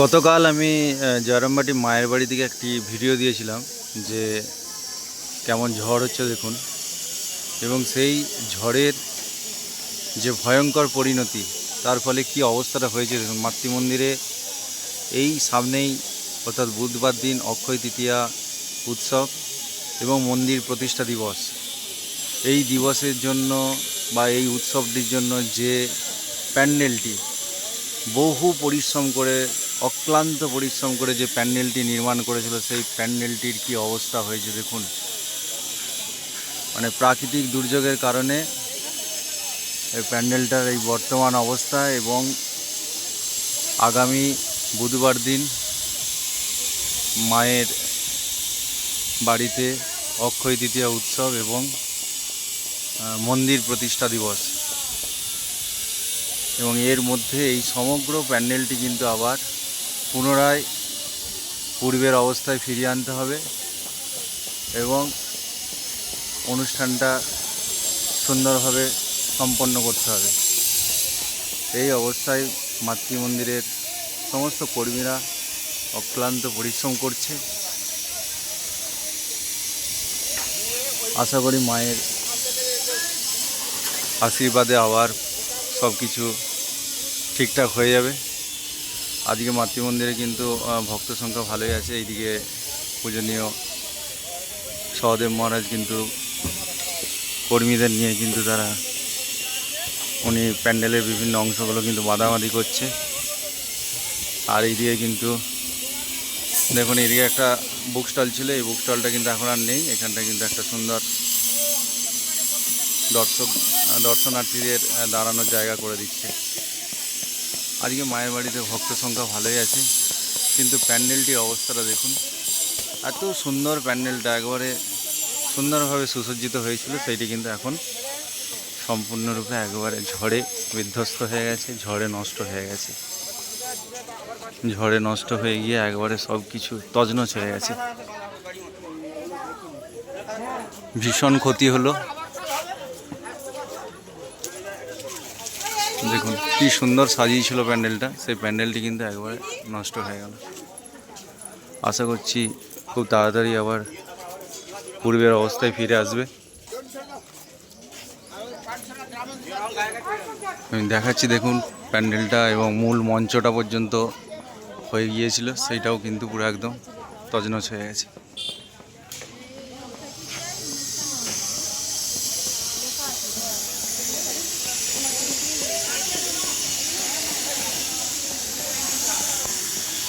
গতকাল আমি জয়রামবাটি মায়ের বাড়ি থেকে একটি ভিডিও দিয়েছিলাম যে কেমন ঝড় হচ্ছে দেখুন। এবং সেই ঝড়ের যে ভয়ঙ্কর পরিণতি, তার ফলে কি অবস্থাটা হয়েছে দেখুন। মাতৃমন্দিরে এই সামনেই অর্থাৎ বুধবার দিন অক্ষয় তৃতীয়া উৎসব এবং মন্দির প্রতিষ্ঠা দিবস। এই দিবসের জন্য বা এই উৎসবটির জন্য যে প্যান্ডেলটি বহু পরিশ্রম করে, অক্লান্ত পরিশ্রম করে যে প্যান্ডেলটি নির্মাণ করেছিল, সেই প্যান্ডেলটির কি অবস্থা হয়েছে দেখুন। মানে প্রাকৃতিক দুর্যোগের কারণে এই প্যান্ডেলটার এই বর্তমান অবস্থা এবং আগামী বুধবার দিন মায়ের বাড়িতে অক্ষয় তৃতীয়া উৎসব এবং মন্দির প্রতিষ্ঠা দিবস। এবং এর মধ্যে এই সমগ্র প্যান্ডেলটি কিন্তু আবার পুনরায় পূর্বের অবস্থায় ফিরিয়ে আনতে হবে এবং অনুষ্ঠানটা সুন্দরভাবে সম্পন্ন করতে হবে। এই অবস্থায় মাতৃমন্দিরের সমস্ত কর্মীরা অক্লান্ত পরিশ্রম করছে। আশা করি মায়ের আশীর্বাদে আবার সব কিছু ঠিকঠাক হয়ে যাবে। আজকে মাতৃমন্দিরে কিন্তু ভক্ত সংখ্যা ভালোই আছে। এইদিকে পূজনীয় সহদেব মহারাজ কিন্তু, কর্মীদের নিয়ে কিন্তু তারা, উনি প্যান্ডেলের বিভিন্ন অংশগুলো কিন্তু বাদামাদি করছে। আর এইদিকে কিন্তু, দেখুন এদিকে একটা বুক স্টল ছিল। এই বুক স্টলটা কিন্তু এখন আর নেই। এখানটা কিন্তু একটা সুন্দর দর্শক দর্শনার্থীদের দাঁড়ানোর জায়গা করে দিচ্ছে। আজকে মায়ের বাড়িতে ভক্ত সংখ্যা ভালোই আছে, কিন্তু প্যান্ডেলটির অবস্থাটা দেখুন। এত সুন্দর প্যান্ডেলটা একবারে সুন্দরভাবে সুসজ্জিত হয়েছিল, সেইটি কিন্তু এখন সম্পূর্ণরূপে একবারে ঝড়ে বিধ্বস্ত হয়ে গেছে, ঝড়ে নষ্ট হয়ে গেছে। ঝড়ে নষ্ট হয়ে গিয়ে একবারে সব কিছু তজনছ হয়ে গেছে। ভীষণ ক্ষতি হলো। দেখুন। কি সুন্দর সাজিয়েছিল প্যান্ডেলটা। সেই প্যান্ডেলটি কিন্তু একবারে নষ্ট হয়ে গেল। আশা করছি খুব তাড়াতাড়ি আবার পূর্বের অবস্থায় ফিরে আসবে। আমি দেখাচ্ছি, দেখুন, প্যান্ডেলটা এবং মূল মঞ্চটা পর্যন্ত হয়ে গিয়েছিল। সেইটাও কিন্তু পুরো একদম তজনছ হয়ে গেছে।